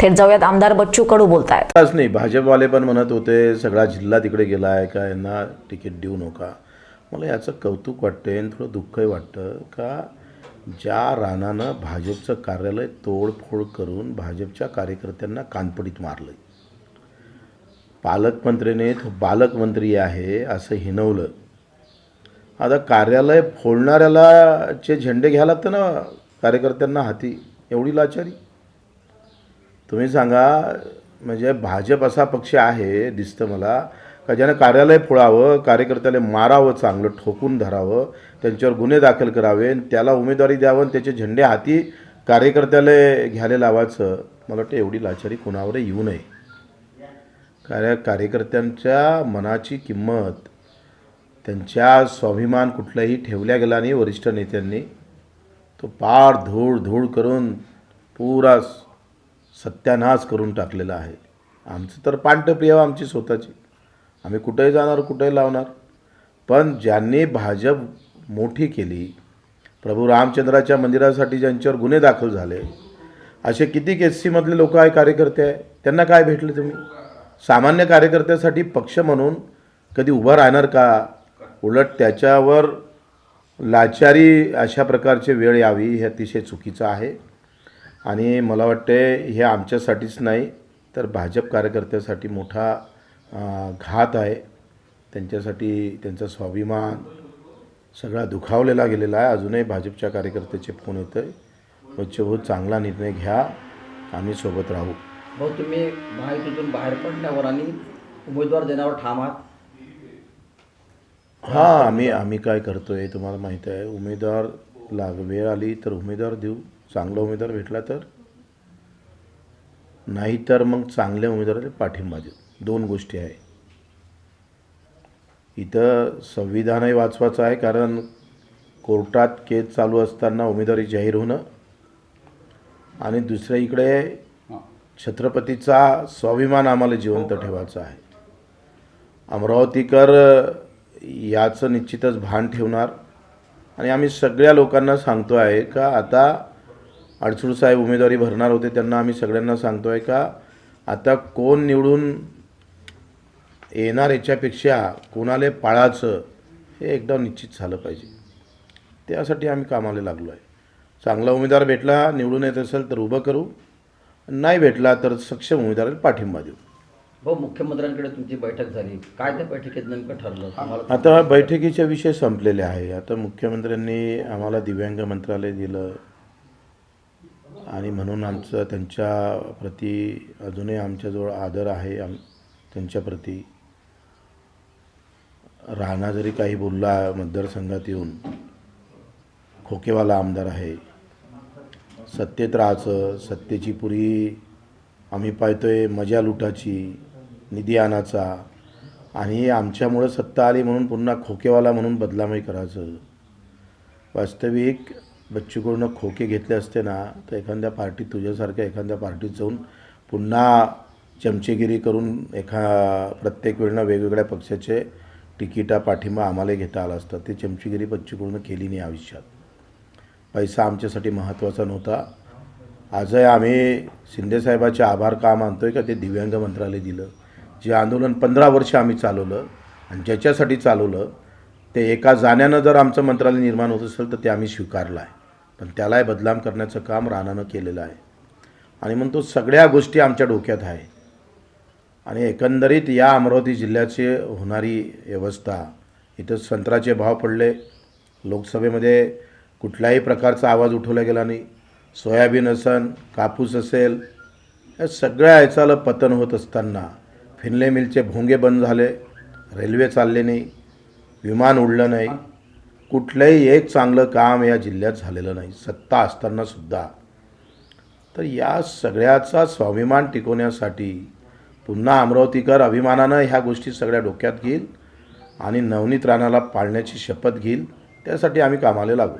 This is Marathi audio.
थेट जाऊयात. आमदार बच्चू कडू बोलतायत. नाही भाजपवाले पण म्हणत होते सगळा जिल्हा तिकडे गेला आहे का यांना तिकीट देऊ नका. मला याचं कौतुक वाटते आणि थोडं दुःखही वाटतं का ज्या रानानं भाजपचं कार्यालय तोडफोड करून भाजपच्या कार्यकर्त्यांना कानपडीत मारलं पालकमंत्रीने तो बालकमंत्री आहे असं हिनवलं. आता कार्यालय फोडणाऱ्याला चे झेंडे घ्यायला लागतं ना कार्यकर्त्यांना हाती एवढी लाचारी. तुम्ही सांगा म्हणजे भाजप असा पक्ष आहे दिसतं मला का ज्यानं कार्यालय फोळावं कार्यकर्त्याला मारावं चांगलं ठोकून धरावं त्यांच्यावर गुन्हे दाखल करावे आणि त्याला उमेदवारी द्यावं आणि त्याचे झेंडे हाती कार्यकर्त्याला घ्यायला लावायचं मला वाटतं एवढी लाचारी कोणावर येऊ नये. कार्य कार्यकर्त्यांच्या मनाची किंमत त्यांच्या स्वाभिमान कुठलाही ठेवल्या गेला नाही वरिष्ठ नेत्यांनी. तो पार धूळ धूळ करून पुरा सत्यानाश करून टाकलेला आहे. आमचं तर पांटप्रिय आमची स्वतःची. आम्ही कुठेही जाणार कुठेही लावणार. पण ज्यांनी भाजप मोठी केली प्रभू रामचंद्राच्या मंदिरासाठी ज्यांच्यावर गुन्हे दाखल झाले असे किती एस सीमधले लोक आहे कार्यकर्ते आहे. त्यांना काय भेटले तुम्ही? सामान्य कार्यकर्त्यासाठी पक्ष म्हणून कधी उभं राहणार का? उलट त्याच्यावर लाचारी अशा प्रकारचे वेळ यावी हे अतिशय चुकीचं आहे. आणि मला वाटते हे आमच्यासाठीच नाही तर भाजप कार्यकर्त्यासाठी मोठा घात आहे. त्यांच्यासाठी त्यांचा स्वाभिमान सगळा दुखावलेला गेलेला आहे. अजूनही भाजपच्या कार्यकर्त्याचे फोन येतं आहे भाऊ चांगला निर्णय घ्या. आम्ही सोबत राहू. भाऊ तुम्ही महायुतीतून बाहेर पडल्यावर आणि उमेदवार देण्यावर ठाम आहात. हां आम्ही आम्ही काय करतो आहे तुम्हाला माहीत आहे उमेदवार लाग वेळ आली तर उमेदवार देऊ. चांगला उमेदवार भेटला तर? नाही तर मग चांगल्या उमेदवाराला पाठिंबा देऊ. दोन गोष्टी आहे. इथं संविधानही वाचवायचं आहे कारण कोर्टात केस चालू असताना उमेदवारी जाहीर होणं आणि दुसऱ्या इकडे छत्रपतीचा स्वाभिमान आम्हाला जिवंत ठेवायचा आहे. अमरावतीकर याचं निश्चितच भान ठेवणार. आणि आम्ही सगळ्या लोकांना सांगतो आहे का आता अडसूळ साहेब उमेदवारी भरणार होते त्यांना आम्ही सगळ्यांना सांगतो आहे का आता कोण निवडून येणार याच्यापेक्षा कोणाला पाळायचं हे एकदा निश्चित झालं पाहिजे. त्यासाठी आम्ही कामाला लागलो आहे. चांगला उमेदवार भेटला निवडून येत असेल तर उभं करू. नाही भेटला तर सक्षम उमेदवाराला पाठिंबा देऊ. भाऊ मुख्यमंत्र्यांकडे तुमची बैठक झाली. काय त्या बैठकीत नेमकं ठरलं? आता बैठकीचे विषय संपलेले आहे. आता मुख्यमंत्र्यांनी आम्हाला दिव्यांग मंत्रालय दिलं. आणि म्हणून आमचं त्यांच्या प्रती अजूनही आमच्याजवळ आदर आहे. आम त्यांच्याप्रती राणा जरी काही बोलला मतदारसंघात येऊन खोकेवाला आमदार आहे. सत्तेत राहायचं सत्तेची पुरी आम्ही पाहतोय मजा लुटाची निधी आणाचा आणि आमच्यामुळं सत्ता आली म्हणून पुन्हा खोकेवाला म्हणून बदलामही करायचं. वास्तविक बच्चूकडून खोके घेतले असते ना तर एखाद्या पार्टीत तुझ्यासारख्या एखाद्या पार्टीत जाऊन पुन्हा चमचेगिरी करून एखा प्रत्येक वेळेला वेगवेगळ्या पक्षाचे तिकिटा पाठिंबा आम्हाला घेता आला असता. ते चमचेगिरी बच्चूकडून केली नाही आयुष्यात. पैसा आमच्यासाठी महत्त्वाचा नव्हता. आजही आम्ही शिंदेसाहेबाचे आभार का मानतो आहे का ते दिव्यांग मंत्रालय दिलं. जे आंदोलन पंधरा वर्ष आम्ही चालवलं आणि ज्याच्यासाठी चालवलं ते एका जाण्यानं जर आमचं मंत्रालय निर्माण होत असेल तर ते आम्ही स्वीकारलं आहे. पण त्यालाही बदलाम करण्याचं काम राणानं केलेलं आहे. आणि मग तो सगळ्या गोष्टी आमच्या डोक्यात आहे. आणि एकंदरीत या अमरावती जिल्ह्याची होणारी व्यवस्था इथं संत्र्याचे भाव पडले लोकसभेमध्ये कुठल्याही प्रकारचा आवाज उठवला गेला नाही. सोयाबीन असन कापूस असेल या सगळ्या ह्याचाला पतन होत असताना फिनले मिलचे भोंगे बंद झाले रेल्वे चालले नाही. विमान उडलं नाही. कुठलंही एक चांगलं काम या जिल्ह्यात झालेलं नाही. सत्ता असतानासुद्धा तर या सगळ्याचा स्वाभिमान टिकवण्यासाठी पुन्हा अमरावतीकर अभिमानानं ह्या गोष्टी सगळ्या डोक्यात घेईल आणि नवनीत राणाला पाळण्याची शपथ घेईल. त्यासाठी आम्ही कामाला लागू.